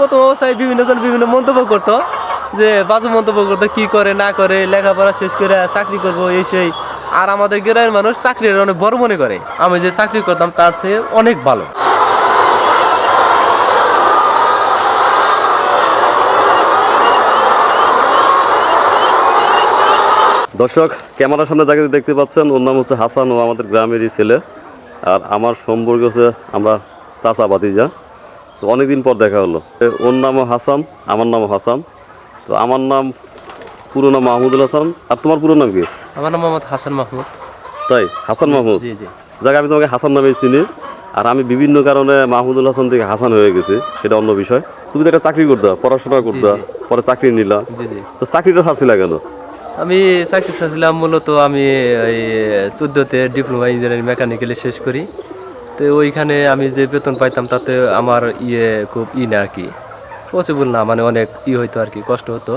প্রথম অবস্থায় বিভিন্ন জন বিভিন্ন মন্তব্য করতো যে, বাজু মন্তব্য করতো, কি করে, না করে, লেখাপড়া শেষ করে চাকরি করব, এই সেই। আর আমাদের গ্রামের মানুষ চাকরির অনেক বড় মনে করে। আমি যে চাকরি করতাম, তার চেয়ে অনেক ভালো। দর্শক, ক্যামেরার সামনে যাকে দেখতে পাচ্ছেন, ওর নাম হচ্ছে হাসান ও আমাদের গ্রামেরই ছেলে। আর আমার সম্পর্ক হচ্ছে আমরা চাচা বাতিজা তো অনেকদিন পর দেখা হলো। ওর নামও হাসান আমার নামও হাসান তো আমার নাম পুরো নাম মাহমুদুল হাসান। আর তোমার পুরো নাম কি? আমার নাম মোহাম্মদ হাসান মাহমুদ। তাই? হাসান মাহমুদ? জি জি। যাক আমি তোমাকে হাসান নামেই চিনি। আর আমি বিভিন্ন কারণে মাহমুদুল হাসান থেকে হাসান হয়ে গেছি সেটা অন্য বিষয়। তুমি তো একটা চাকরি করতে পড়াশোনা করতে পরে চাকরি নিলা। তো চাকরিটা ছাড়ছিলা কেন? আমি চাকরি চাচ্ছিলাম মূলত আমি ওই চোদ্দোতে ডিপ্লোমা ইঞ্জিনিয়ারিং মেকানিক্যালে শেষ করি। তো ওইখানে আমি যে বেতন পাইতাম, তাতে আমার ইয়ে খুব ই না আর কি পসিবল না মানে অনেক ই হইতো আর কি কষ্ট হতো।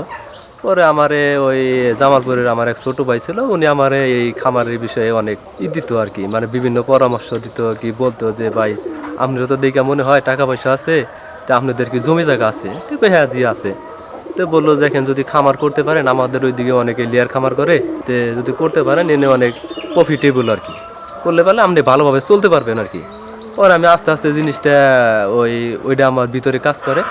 পরে আমারে ওই জামালপুরের আমার এক ছোটো ভাই ছিল, উনি আমারে এই খামারের বিষয়ে অনেক ই দিত আর কি মানে বিভিন্ন পরামর্শ দিত কি বলতো যে, ভাই আপনারা তো দেখে মনে হয় টাকা পয়সা আছে, তা আপনাদের কি জমি জায়গা আছে? তো হ্যাঁ জি আছে। তো বলল, দেখেন, যদি খামার করতে পারেন, আমাদের ওইদিকে অনেকে লেয়ার খামার করে, তে যদি করতে পারেন, এনে অনেক প্রফিটেবল আর কি করলে পারলে আপনি ভালোভাবে চলতে পারবেন আর কি। পরে আমি আস্তে আস্তে জিনিসটা ওই ওইটা আমার ভিতরে কাজ করে।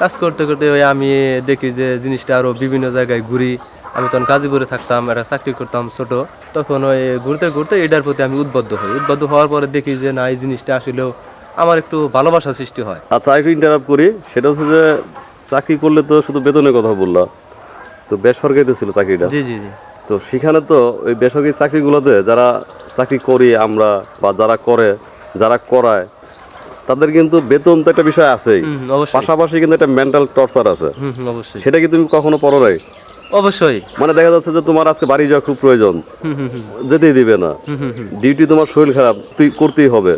কাজ করতে করতে ওই আমি দেখি যে জিনিসটা আরও বিভিন্ন জায়গায় ঘুরি। আমি তখন গাজীপুরে থাকতাম একটা চাকরি করতাম ছোট। তখন ওই ঘুরতে ঘুরতে এটার প্রতি আমি উদ্বুদ্ধ হই। উদ্বুদ্ধ হওয়ার পরে দেখি যে না এই জিনিসটা আসলেও আমার একটু ভালোবাসা সৃষ্টি হয়। আচ্ছা একটু ইন্টারাপ্ট করি। সেটা হচ্ছে যে চাকরি করলে তো শুধু বেতনের কথা বললা। তো বেসরকারিতে ছিল চাকরিটা। জি জি জি। তো সেখানে তো ওই বেসরকারি চাকরিগুলোতে যারা চাকরি করি আমরা বা যারা করে যারা করায় তাদের কিন্তু বেতন তো একটা বিষয় আছেই। পাশাপাশি কিন্তু একটা মেন্টাল টর্চার আছে। সেটা কি তুমি কখনো পড়ো নাই? অবশ্যই। মানে দেখা যাচ্ছে যে তোমার আজকে বাড়ি যাওয়া খুব প্রয়োজন। যেতেই দিবে না। ডিউটি তোমার শরীর খারাপ তুই করতেই হবে।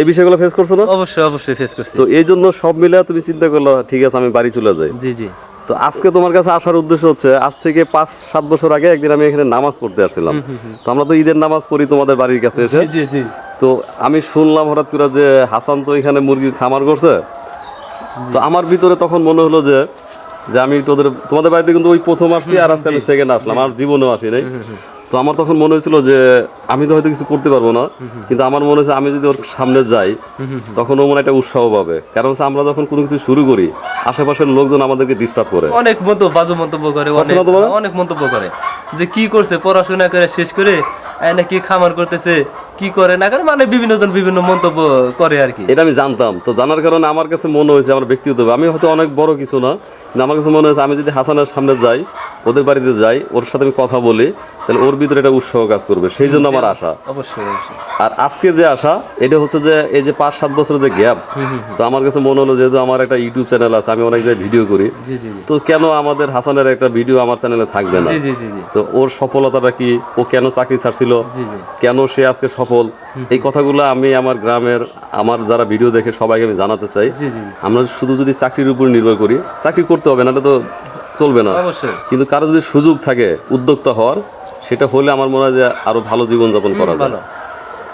এই বিষয়গুলো ফেস করছ না? অবশ্যই অবশ্যই ফেস করছি। তো এই জন্য সব মিলে তুমি চিন্তা করল ঠিক আছে আমি বাড়ি চলে যাই। জি জি। তো আজকে তোমার কাছে আসার উদ্দেশ্য হচ্ছে আজ থেকে পাঁচ সাত বছর আগে একদিন আমি এখানে নামাজ পড়তে আসছিলাম। তো আমরা তো ঈদের নামাজ পড়ি তোমাদের বাড়ির কাছে এসে। তো আমি শুনলাম হঠাৎ করে যে হাসান তো এখানে মুরগির খামার করছে। তো আমার ভিতরে তখন মনে হলো যে যে আমি তোদের তোমাদের বাড়িতে কিন্তু ওই প্রথম আসছি আর আজকে আমি সেকেন্ড আসলাম আর জীবনেও আসি নাই। তো আমার তখন মনে হয়েছিল যে আমি তো হয়তো কিছু করতে পারব না কিন্তু আমার মনে হচ্ছে আমি যদি ওর সামনে যাই তখন ও মনে একটা উৎসাহ পাবে। কারণ আমরা যখন কোনো কিছু শুরু করি আশেপাশের লোকজন আমাদেরকে ডিস্টার্ব করে। অনেক মন্তব্য বাজু মন্তব্য করে অনেক মন্তব্য করে? যে কি করছে পড়াশোনা করে শেষ করে এনে কি খামার করতেছে কি করে না করে মানে বিভিন্ন জন বিভিন্ন মন্তব্য করে আর কি। এটা আমি জানতাম। তো জানার কারণে আমার কাছে মনে হয়েছে আমার ব্যক্তিগত আমি হয়তো অনেক বড় কিছু না আমার কাছে মনে হয়েছে আমি যদি হাসানের সামনে যাই ওদের বাড়িতে যাই ওর সাথে আমি কথা বলি তাহলে ওর ভিতরে একটা উৎসাহ কাজ করবে। সেই জন্য আমার আশা। অবশ্যই আর আজকের যে আশা এটা হচ্ছে যে এই যে পাঁচ সাত বছরের যে গ্যাপ তো আমার কাছে মনে হলো যেহেতু আমার একটা ইউটিউব চ্যানেল আছে আমি অনেক জায়গায় ভিডিও করি। তো কেন আমাদের হাসানের একটা ভিডিও আমার চ্যানেলে থাকবে না? তো ওর সফলতাটা কি ও কেন চাকরি ছাড়ছিল? কেন সে আজকে সফল? এই কথাগুলো আমি আমার গ্রামের আমার যারা ভিডিও দেখে সবাইকে আমি জানাতে চাই। আমরা শুধু যদি চাকরির উপর নির্ভর করি চাকরি করতে হবে নাহলে তো চলবে না। অবশ্যই। কিন্তু কারও যদি সুযোগ থাকে উদ্যোক্তা হওয়ার সেটা হলে আমার মনে হয় যে আরও ভালো জীবনযাপন করা যায়।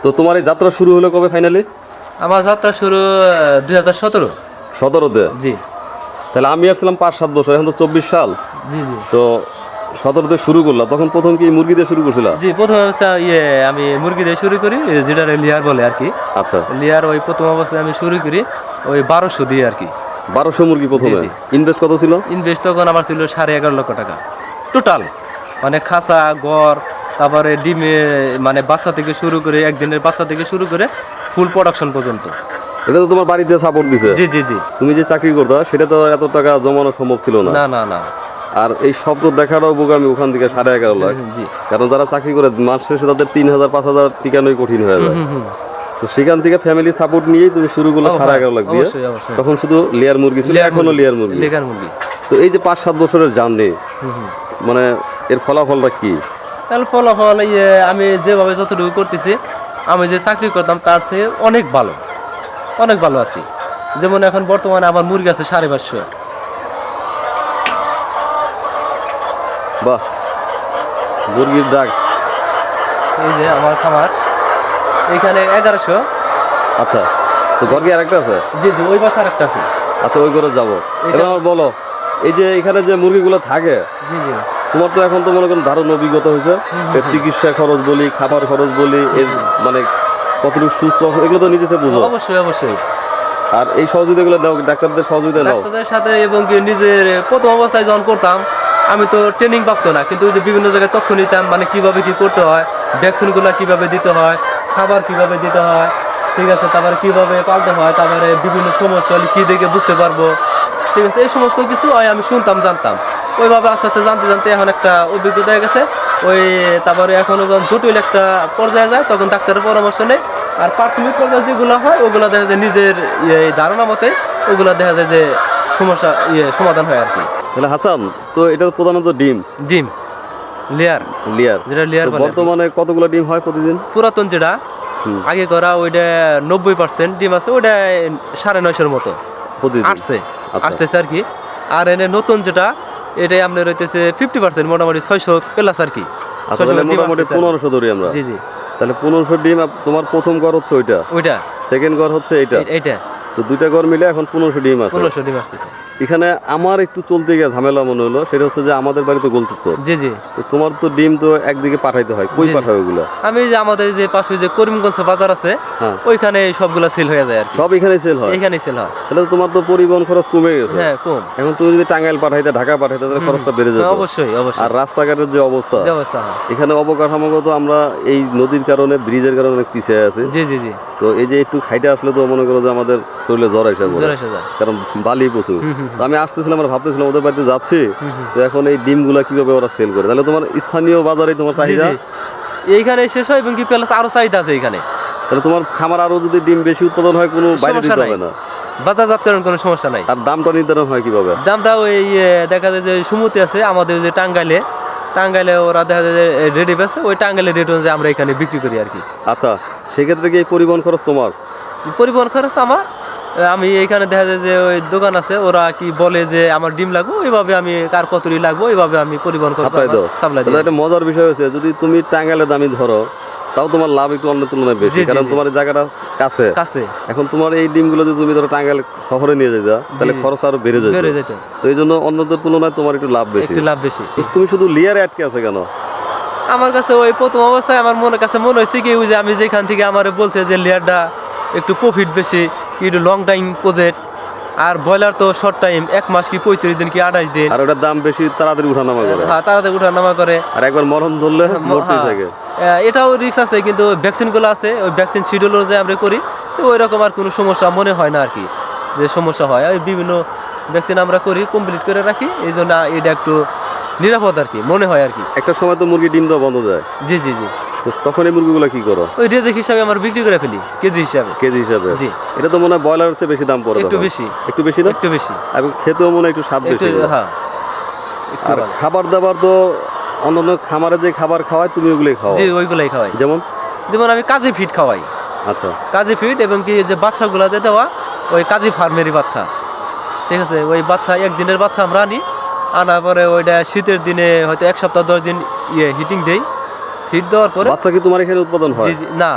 তো তোমার এই যাত্রা শুরু হলো কবে ফাইনালি আমার যাত্রা শুরু দুই হাজার সতেরো। সতেরোতে? জি। তাহলে আমি আসছিলাম পাঁচ সাত বছর এখন তো চব্বিশ সাল। জি জি। তো সতেরোতে শুরু করলাম তখন প্রথম কি মুরগি দিয়ে শুরু করছিলাম জি প্রথম অবস্থা ইয়ে আমি মুরগি দিয়ে শুরু করি যেটা লিয়ার বলে আর কি। আচ্ছা। লিয়ার ওই প্রথম অবস্থায় আমি শুরু করি ওই বারোশো দিয়ে আর কি। বারোশো মুরগি প্রথমে। ইনভেস্ট কত ছিল? ইনভেস্ট তখন আমার ছিল সাড়ে এগারো লক্ষ টাকা। টোটাল মানে খাসা গড় তারপরে ডিমে মানে বাচ্চা থেকে শুরু করে একদিনের বাচ্চা থেকে শুরু করে ফুল প্রোডাকশন পর্যন্ত। এটা তো তোমার বাড়িতে সাপোর্ট দিছে। জি জি জি। তুমি যে চাকরি করতা সেটা তো এত টাকা জমানো সম্ভব ছিল না। না না না। আর এই স্বপ্ন দেখাটাও বুক আমি ওখান থেকে সাড়ে এগারো লাখ। জি। কারণ যারা চাকরি করে মাস শেষে তাদের তিন হাজার পাঁচ হাজার টিকানোই কঠিন হয়ে যায়। তো সেখান থেকে ফ্যামিলি সাপোর্ট নিয়েই তুমি শুরু করলে সাড়ে এগারো লাখ দিয়ে। তখন শুধু লেয়ার মুরগি ছিল এখনও লেয়ার মুরগি। মুরগি। তো এই যে পাঁচ সাত বছরের জার্নি মানে এর ফলাফলটা কি? তাহলে ফলাফল আমি যেভাবে যতটুকু করতেছি আমি যে চাকরি করতাম তার চেয়ে অনেক ভালো। অনেক ভালো আছি। যেমন এখন বর্তমানে আমার মুরগি আছে সাড়ে পাঁচশো। বাহ মুরগির ডাক। এই যে আমার খামার। এইখানে এগারোশো। আচ্ছা তো ঘর কি আরেকটা আছে? জি জি ওই পাশে আরেকটা আছে। আচ্ছা ওই করে যাব। এবার আমার বলো এই যে এখানে যে মুরগিগুলো থাকে জি জি। তোমার তো এখন তো মনে করেন দারুণ অভিজ্ঞতা হয়েছে। চিকিৎসা খরচ বলি খাবার খরচ বলি এর মানে কতটুকু সুস্থ এগুলো তো নিজেতে বুঝো। অবশ্যই অবশ্যই। আর এই সহযোগিতাগুলো নাও ডাক্তারদের সহযোগিতা নাও। ডাক্তারদের সাথে এবং কি নিজের প্রথম অবস্থায় যখন করতাম আমি তো ট্রেনিং প্রাপ্ত না কিন্তু ওই যে বিভিন্ন জায়গায় তথ্য নিতাম মানে কীভাবে কি করতে হয় ভ্যাকসিনগুলো কীভাবে দিতে হয় খাবার কীভাবে দিতে হয় ঠিক আছে তারপরে কীভাবে পালতে হয় তারপরে বিভিন্ন সমস্যা হলে কি দেখে বুঝতে পারব। ঠিক আছে এই সমস্ত কিছু আমি শুনতাম জানতাম। ওইভাবে আস্তে আস্তে জানতে জানতে এখন একটা অভিজ্ঞতা হয়ে গেছে। ওই তারপরে এখন যখন জটিল একটা পর্যায়ে যায় তখন ডাক্তারের পরামর্শ নেই। আর প্রাথমিক পর্যায়ে যেগুলো হয় ওগুলো দেখা যায় নিজের ধারণা মতে ওগুলো দেখা যায় যে সমস্যা ইয়ে সমাধান হয় আর কি। তাহলে হাসান তো এটা প্রধানত ডিম। ডিম। লেয়ার লিয়ার যেটা লেয়ার বর্তমানে কতগুলো ডিম হয় প্রতিদিন? পুরাতন যেটা আগে করা ওইটা নব্বই পার্সেন্ট ডিম আছে ওইটা সাড়ে নয়শোর মতো। আসছে। আচ্ছা। আসতেছে আর কি। আর এনে নতুন যেটা এটাই আপনার হইতেছে ফিফটি পার্সেন্ট মোটামুটি ছয়শো প্লাস আর কি। আচ্ছা 600 তাহলে মোটামুটি। পনেরোশো ধরি আমরা। জি জি। তাহলে পনেরোশো ডিম তোমার প্রথম ঘর হচ্ছে ওইটা? ওইটা। সেকেন্ড ঘর হচ্ছে এইটা? এইটা। তো দুইটা ঘর মিলে এখন পনেরোশো ডিম আছে। পনেরোশো ডিম আসতেছে। এখানে আমার একটু চলতে গিয়ে ঝামেলা মনে হলো সেটা হচ্ছে যে আমাদের বাড়িতে গোলচিত্র জি জি। তো তোমার তো ডিম তো একদিকে পাঠাইতে হয় কই। পাঠাবে ওগুলো? আমি যে আমাদের যে পাশে যে করিমগঞ্জ বাজার আছে হ্যাঁ। ওইখানে সবগুলা সেল হয়ে যায় আর সব এখানে সেল হয়? এইখানেই সেল হয়। তাহলে তো তোমার তো পরিবহন খরচ কমে গেছে। হ্যাঁ কম। এখন তুমি যদি টাঙ্গাইল পাঠাইতে ঢাকা পাঠাইতে তাহলে খরচটা বেড়ে যেত। হ্যাঁ, অবশ্যই অবশ্যই। আর রাস্তাঘাটের যে অবস্থা যে অবস্থা হয়। এখানে অবকাঠামোগত আমরা এই নদীর কারণে ব্রিজের কারণে অনেক পিছিয়ে আছি। জি জি জি। তো এই যে একটু খাইতে আসলে তো মনে করো যে আমাদের শরীরে জ্বর এসে। জোর এসে যায়। কারণ বালি প্রচুর। তো আমি আসতেছিলাম আর ভাবতেছিলাম ওদের বাড়িতে যাচ্ছি। তো এখন এই ডিমগুলা কীভাবে ওরা সেল করে? তাহলে তোমার স্থানীয় বাজারে তোমার চাহিদা? এইখানে শেষ হয় এবং কি প্লাস আরও চাহিদা আছে এখানে তাহলে তোমার খামার আরও যদি ডিম বেশি উৎপাদন হয় কোনো বাইরে দিতে হবে না। বাজারজাতকরণ কোনো সমস্যা নাই। আর দামটা নির্ধারণ হয় কীভাবে? দামটা ওই দেখা যায় যে সুমতি আছে আমাদের যে টাঙ্গাইলে। টাঙ্গাইলে ওরা দেখা যায় যে রেডি বেছে ওই টাঙ্গাইলের রেট অনুযায়ী আমরা এখানে বিক্রি করি আর কি। আচ্ছা সেক্ষেত্রে কি পরিবহন খরচ তোমার? পরিবহন খরচ আমার আমি এখানে দেখা যায় যে ওই দোকান আছে ওরা কি বলে যে আমার ডিম লাগবে ওইভাবে আমি কার কতরি লাগবো ওইভাবে আমি পরিবহন সাপ্লাই দাও। সাপ্লাই দিই। একটা মজার বিষয় হচ্ছে যদি তুমি টাঙ্গালে দামি ধরো তাও তোমার লাভ একটু অন্য তুলনায় বেশি কারণ তোমার এই জায়গাটা কাছে। কাছে। এখন তোমার এই ডিমগুলো যদি তুমি ধরো টাঙ্গাইল শহরে নিয়ে যেতে তাহলে খরচ আরও বেড়ে বেড়ে যাবে যেত তো এই জন্য অন্যদের তুলনায় তোমার একটু লাভ বেশি। একটু লাভ বেশি। তুমি শুধু লিয়ারে আটকে আছে কেন? আমার কাছে ওই প্রথম অবস্থায় আমার মনের কাছে মনে হয়েছে কি ওই যে আমি যেখান থেকে আমার বলছে যে লেয়ারটা একটু প্রফিট বেশি কি একটু লং টাইম প্রজেক্ট আর ব্রয়লার তো শর্ট টাইম এক মাস কি পঁয়ত্রিশ দিন কি আঠাশ দিন? আর ওটার দাম বেশি তাড়াতাড়ি উঠানামা করে। হ্যাঁ তাড়াতাড়ি উঠা নামা করে। আর একবার মরণ ধরলে মরতেই হ্যাঁ। থাকে। এটাও রিস্ক আছে কিন্তু ভ্যাকসিনগুলো আছে ওই ভ্যাকসিন শিডিউল অনুযায়ী আমরা করি। তো ওই রকম আর কোনো সমস্যা মনে হয় না আর কি যে সমস্যা হয়। ওই বিভিন্ন ভ্যাকসিন আমরা করি কমপ্লিট করে রাখি এই জন্য এটা একটু নিরাপদ আর কি মনে হয় আর কি। একটা সময় তো মুরগি ডিম দেওয়া বন্ধ যায়। জি জি জি। তো তখন এই মুরগিগুলো কি করো? ওই রেজেক হিসাবে আমরা বিক্রি করে ফেলি কেজি হিসাবে। কেজি হিসাবে? জি। এটা তো মনে হয় ব্রয়লার চেয়ে বেশি দাম পড়ে একটু বেশি। একটু বেশি না? একটু বেশি। এবং খেতেও মনে হয় একটু স্বাদ বেশি। হ্যাঁ আর খাবার দাবার তো অন্যান্য খামারে যে খাবার খাওয়ায় তুমি ওগুলোই খাও জি ওইগুলাই খাওয়াই। যেমন? যেমন আমি কাজী ফিট খাওয়াই। আচ্ছা। কাজী ফিট এবং কি যে বাচ্চাগুলো যে দেওয়া ওই কাজী ফার্মেরই বাচ্চা। ঠিক আছে? ওই বাচ্চা একদিনের বাচ্চা আমরা আনি আনার পরে ওইটা শীতের দিনে হয়তো এক সপ্তাহ দশ দিন ইয়ে হিটিং দেই। হিট দেওয়ার পরে বাচ্চা কি তোমার এখানে উৎপাদন হয়? না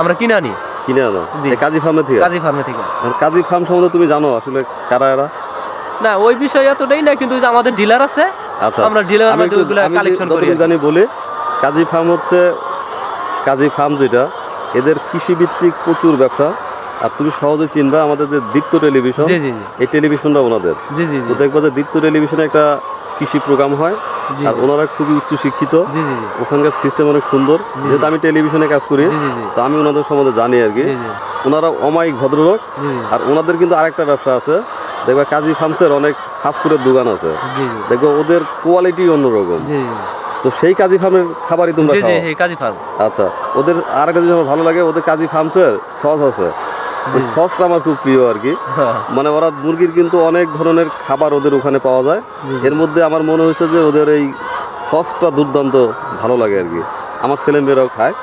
আমরা কিনে আনি। কিনে আনো। কাজী ফার্মে থেকে? কাজী ফার্মে থেকে। কাজী ফার্ম সম্বন্ধে তুমি জানো আসলে কারা এরা? না ওই বিষয় এতটাই না কিন্তু আমাদের ডিলার আছে আচ্ছা। আমরা ডিলার কালেকশন করি জানি বলি কাজী ফার্ম হচ্ছে কাজী ফার্ম যেটা এদের কৃষিভিত্তিক প্রচুর ব্যবসা। আর তুমি সহজে চিনবা আমাদের যে দীপ্ত টেলিভিশন এই টেলিভিশনটা ওনাদের। জি জি দেখবা যে দীপ্ত টেলিভিশনে একটা কৃষি প্রোগ্রাম হয়। আর ওনারা খুবই উচ্চ শিক্ষিত। ওখানকার সিস্টেম অনেক সুন্দর। যেহেতু আমি টেলিভিশনে কাজ করি তো আমি ওনাদের সম্বন্ধে জানি আর কি। ওনারা অমায়িক ভদ্রলোক। আর ওনাদের কিন্তু আরেকটা ব্যবসা আছে। দেখবা কাজী ফার্মসের অনেক ফাস্টফুডের দোকান আছে। জি ওদের কোয়ালিটি অন্যরকম। তো সেই কাজী ফার্মের খাবারই তোমরা খাও। কাজী ফার্ম। আচ্ছা ওদের আরেকটা জিনিস আমার ভালো লাগে ওদের কাজী ফার্মসের সস আছে। ওই সসটা আমার খুব প্রিয় আর কি। মানে ওরা মুরগির কিন্তু অনেক ধরনের খাবার ওদের ওখানে পাওয়া যায়। এর মধ্যে আমার মনে হয়েছে যে ওদের এই সসটা দুর্দান্ত ভালো লাগে আর কি। আমার ছেলে মেয়েরাও খায়।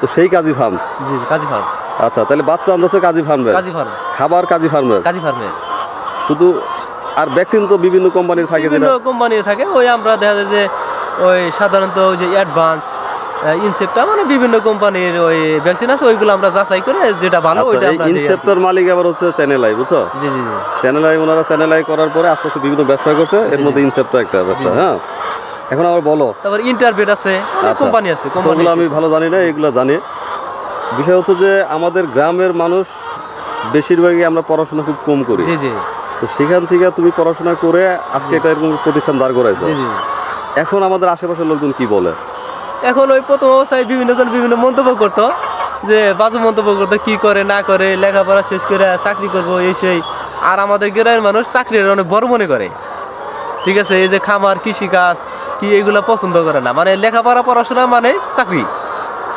তো সেই কাজী ফার্ম। জি কাজী ফার্ম। আচ্ছা তাহলে বাচ্চা আনতেছে কাজী ফার্মের। কাজী ফার্ম। খাবার কাজী ফার্মের। কাজী ফার্মের। শুধু আর ভ্যাকসিন তো বিভিন্ন কোম্পানির থাকে বিভিন্ন যেটা কোম্পানি থাকে। ওই আমরা দেখা যায় যে ওই সাধারণত ওই যে অ্যাডভান্স ইনসেপ্টা মানে বিভিন্ন কোম্পানির ওই ভ্যাকসিন আছে ওইগুলো আমরা যাচাই করে যেটা ভালো আচ্ছা ওইটা আমরা। ইনসেপ্টর মালিক আবার হচ্ছে চ্যানেল আই বুঝছ? জি জি জি। চ্যানেল আই ওনারা চ্যানেল আই করার পরে আস্তে আস্তে বিভিন্ন ব্যবসা করছে এর মধ্যে ইনসেপ্টর একটা ব্যবসা হ্যাঁ? এখন আবার বলো। তারপর ইন্টারভেট আছে আচ্ছা। কোম্পানি আছে কোম্পানি ওগুলো আমি ভালো জানি না এগুলো জানি। বিষয় হচ্ছে যে আমাদের গ্রামের মানুষ বেশিরভাগই আমরা পড়াশোনা খুব কম করি। জি জি। তো সেখান থেকে তুমি পড়াশোনা করে আজকে একটা এরকম প্রতিষ্ঠান দাঁড় করাইছো। এখন আমাদের আশেপাশের লোকজন কি বলে? এখন ওই প্রথম অবস্থায় বিভিন্নজন বিভিন্ন মন্তব্য করতো, যে বাজু মন্তব্য করতো, কি করে, না করে, লেখাপড়া শেষ করে চাকরি করব, এই সেই। আর আমাদের গ্রামের মানুষ চাকরির অনেক বড় মনে করে। ঠিক আছে, এই যে খামার, কৃষিকাজ, কি এগুলো পছন্দ করে না। মানে লেখাপড়া, পড়াশোনা মানে চাকরি।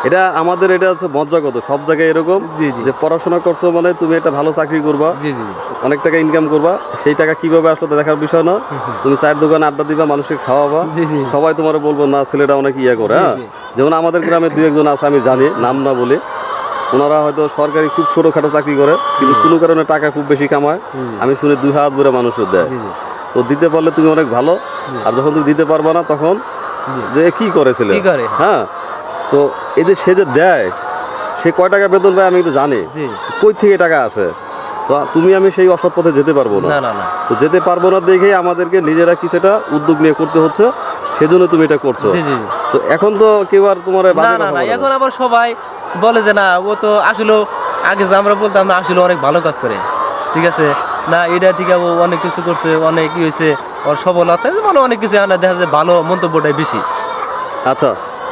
এটা আমাদের এটা হচ্ছে মজ্জাগত সব জায়গায় এরকম জি, জি। যে পড়াশোনা করছ মানে তুমি একটা ভালো চাকরি করবা জি জি। অনেক টাকা ইনকাম করবা সেই টাকা কীভাবে আসলো তা দেখার বিষয় না। তুমি চায়ের দোকানে আড্ডা দিবা মানুষকে খাওয়াবা। জি, জি। সবাই তোমার বলব না ছেলেটা অনেক ইয়ে করে হ্যাঁ? যেমন আমাদের গ্রামে দুই একজন আছে আমি জানি নাম না বলে। ওনারা হয়তো সরকারি খুব ছোটখাটো চাকরি করে কিন্তু কোনো কারণে টাকা খুব বেশি কামায়। আমি শুনে দুই হাত ভরে মানুষও দেয়। তো দিতে পারলে তুমি অনেক ভালো আর যখন তুমি দিতে পারবা না তখন যে কি করেছিলে হ্যাঁ। তো এই যে সে যে দেয় সে কয় টাকা বেতন পায় আমি কিন্তু জানি। জি। কই থেকে টাকা আসে? তো তুমি আমি সেই অসৎ পথে যেতে পারব না। না না না। তো যেতে পারব না দেখে আমাদেরকে নিজেরা কিছুটা উদ্যোগ নিয়ে করতে হচ্ছে সেজন্য তুমি এটা করছ। জি জি। তো এখন তো কেউ আর তোমার না বাজে না না এখন আবার সবাই বলে যে না ও তো আসলে আগে যে আমরা বলতাম না আসলে অনেক ভালো কাজ করে। ঠিক আছে? না এটা ঠিক আছে ও অনেক কিছু করছে অনেক কি হয়েছে ওর সফলতা মানে অনেক কিছু আনা দেখা যায় ভালো মন্তব্যটাই বেশি। আচ্ছা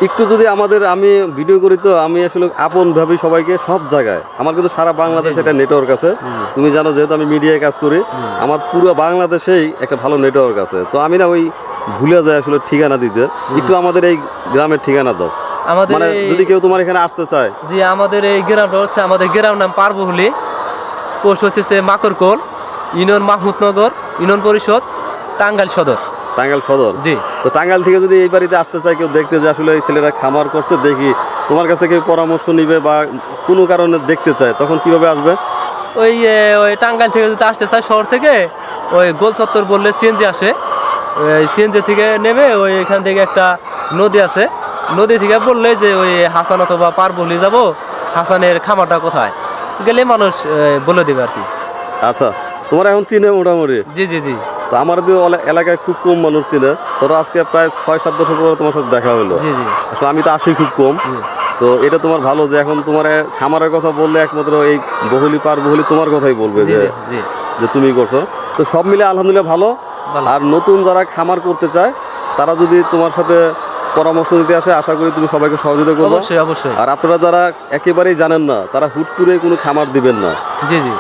একটু যদি আমাদের আমি ভিডিও করি তো আমি আসলে আপন ভাবি সবাইকে সব জায়গায়। আমার কিন্তু সারা বাংলাদেশ একটা নেটওয়ার্ক আছে। তুমি জানো যেহেতু আমি মিডিয়ায় কাজ করি আমার পুরো বাংলাদেশেই একটা ভালো নেটওয়ার্ক আছে। তো আমি না ওই ভুলে যাই আসলে ঠিকানা দিতে। একটু আমাদের এই গ্রামের ঠিকানা দাও। আমাদের মানে যদি কেউ তোমার এখানে আসতে চায়। জি আমাদের এই গ্রামটা হচ্ছে আমাদের গ্রাম নাম পারবহুলি। পোস্ট হচ্ছে মাকরকোল ইউনিয়ন মাহমুদনগর ইউনিয়ন পরিষদ টাঙ্গাইল সদর। টাঙ্গাইল সদর? জি। তো টাঙ্গাইল থেকে যদি এই বাড়িতে আসতে চায় কেউ দেখতে যে আসলে এই ছেলেরা খামার করছে দেখি তোমার কাছে কেউ পরামর্শ নিবে বা কোনো কারণে দেখতে চায় তখন কীভাবে আসবে? ওই ওই টাঙ্গাইল থেকে যদি আসতে চায় শহর থেকে ওই গোল চত্বর বললে সিএনজি আসে। সিএনজি থেকে নেমে ওই এখান থেকে একটা নদী আছে। নদী থেকে বললে যে ওই হাসান অথবা পার পারবলি যাব হাসানের খামারটা কোথায়? গেলে মানুষ বলে দেবে আর কি। আচ্ছা তোমার এখন চিনে মোটামুটি? জি জি জি। তো আমার এলাকায় খুব কম মানুষ ছিল ধরো আজকে প্রায় ছয় সাত বছর পরে তোমার সাথে দেখা হলো। আসলে আমি তো আসি খুব কম। তো এটা তোমার ভালো যে এখন তোমার খামারের কথা বললে একমাত্র এই বহুলি পার বহুলি তোমার কথাই বলবে যে যে তুমি করছ। তো সব মিলে আলহামদুলিল্লাহ ভালো। ভালো। আর নতুন যারা খামার করতে চায় তারা যদি তোমার সাথে পরামর্শ দিতে আসে আশা করি তুমি সবাইকে সহযোগিতা করবে। অবশ্যই অবশ্যই। আর আপনারা যারা একেবারেই জানেন না তারা হুট করে কোনো খামার দিবেন না। জি জি।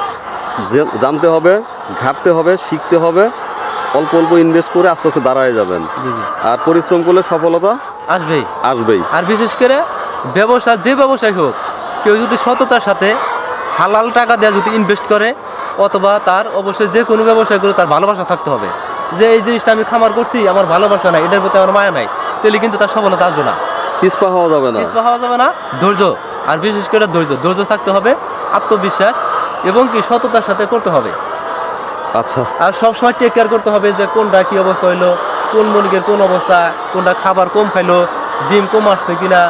জানতে হবে ঘাটতে হবে শিখতে হবে। অল্প অল্প ইনভেস্ট করে আস্তে আস্তে দাঁড়ায় যাবেন। আর পরিশ্রম করলে সফলতা আসবেই। আসবেই। আর বিশেষ করে ব্যবসা যে ব্যবসায় হোক কেউ যদি সততার সাথে হালাল টাকা দেওয়া যদি ইনভেস্ট করে অথবা তার অবশ্যই যে কোনো ব্যবসায় করে তার ভালোবাসা থাকতে হবে। যে এই জিনিসটা আমি খামার করছি আমার ভালোবাসা নাই এটার প্রতি আমার মায়া নাই তাহলে কিন্তু তার সফলতা আসবে না। পিসপা হওয়া যাবে না। পিছপা হওয়া যাবে না ধৈর্য। আর বিশেষ করে ধৈর্য। ধৈর্য থাকতে হবে আত্মবিশ্বাস এবং কি সততার সাথে করতে হবে। আচ্ছা। আর সবসময় টেক কেয়ার করতে হবে যে কোনটা কি অবস্থা হইল কোন মুরগির কোন অবস্থা কোনটা খাবার কম খাইলো ডিম কম আসছে কিনা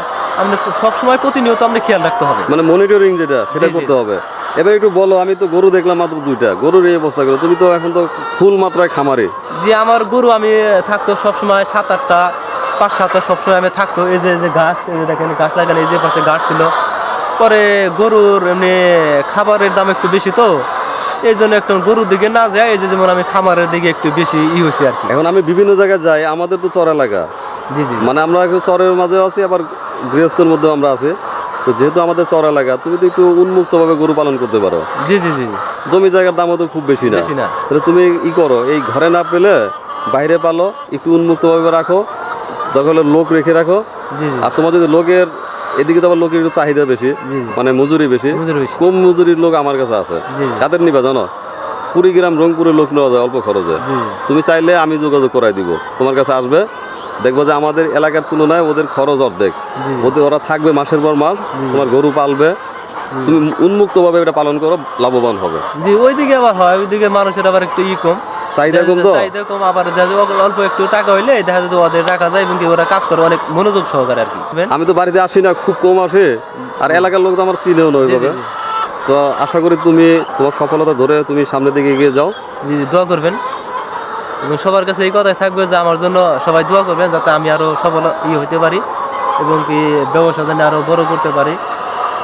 আপনি সবসময় প্রতিনিয়ত আপনি খেয়াল রাখতে হবে। মানে মনিটরিং যেটা সেটা। করতে হবে। এবার একটু বলো আমি তো গরু দেখলাম মাত্র দুইটা। গরুর এই অবস্থা করো তুমি তো এখন তো ফুল মাত্রায় খামারে। যে আমার গরু আমি থাকতো সবসময় সাত আটটা পাঁচ সাতটা সবসময় আমি থাকতো। এই যে যে ঘাস এই যে দেখেন গাছ লাগানো এই যে পাশে ঘাস ছিল। পরে গরুর এমনি খাবারের দাম একটু বেশি তো এই জন্য একটু গরুর দিকে না যায় এই যে যেমন আমি খামারের দিকে একটু বেশি ই হয়েছি আর কি। এখন আমি বিভিন্ন জায়গায় যাই আমাদের তো চর এলাকা। জি জি। মানে আমরা একটু চরের মাঝে আছি আবার গৃহস্থের মধ্যেও আমরা আছি। তো যেহেতু আমাদের চর এলাকা তুমি তো একটু উন্মুক্তভাবে গরু পালন করতে পারো। জি জি জি। জমি জায়গার দামও তো খুব বেশি না। তাহলে তুমি ই করো এই ঘরে না পেলে বাইরে পালো একটু উন্মুক্তভাবে রাখো দরকার লোক রেখে রাখো। জি জি। আর তোমার যদি লোকের এদিকে তো আবার লোকের একটু চাহিদা বেশি মানে মজুরি বেশি। কম মজুরির লোক আমার কাছে আছে। কাদের নিবা জানো? কুড়িগ্রাম রংপুরের লোক নেওয়া যায় অল্প খরচে। তুমি চাইলে আমি যোগাযোগ করাই দিব। তোমার কাছে আসবে দেখব যে আমাদের এলাকার তুলনায় ওদের খরচ অর্ধেক। ওদের ওরা থাকবে মাসের পর মাস তোমার গরু পালবে। তুমি উন্মুক্তভাবে এটা পালন করো লাভবান হবে। জি ওইদিকে আবার হয় ওইদিকে মানুষের আবার একটু ই কম। চাহিদা কম তো? চাহিদা কম আবার অল্প- একটু টাকা হইলে দেখা যায় ওদের রাখা যায় এবং কি ওরা কাজ করে অনেক মনোযোগ সহকারে আর কি। আমি তো বাড়িতে আসি না খুব কম আসে। আর এলাকার লোক তো আমার চিনেও না ওইভাবে। তো আশা করি তুমি তোমার সফলতা ধরে তুমি সামনের দিকে এগিয়ে যাও। জি জি, দোয়া করবেন। এবং সবার কাছে এই কথাই থাকবে যে আমার জন্য সবাই দোয়া করবেন যাতে আমি আরও সফল ই হতে পারি এবং কি ব্যবসা যেন আরও বড় করতে পারি।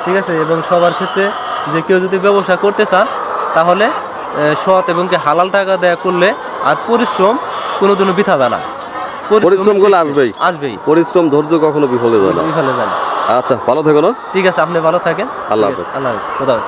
ঠিক আছে? এবং সবার ক্ষেত্রে যে কেউ যদি ব্যবসা করতে চান তাহলে সৎ এবং কি হালাল টাকা দেয়া করলে আর পরিশ্রম কোনো দিনও বৃথা যায় না। পরিশ্রম করলে আসবেই। আসবেই। পরিশ্রম ধৈর্য কখনো বিফলে যায় না। বিফলে যায় না। আচ্ছা ভালো থেকো ঠিক আছে আপনি ভালো থাকেন। আল্লাহ হাফেজ। আল্লাহ হাফেজ।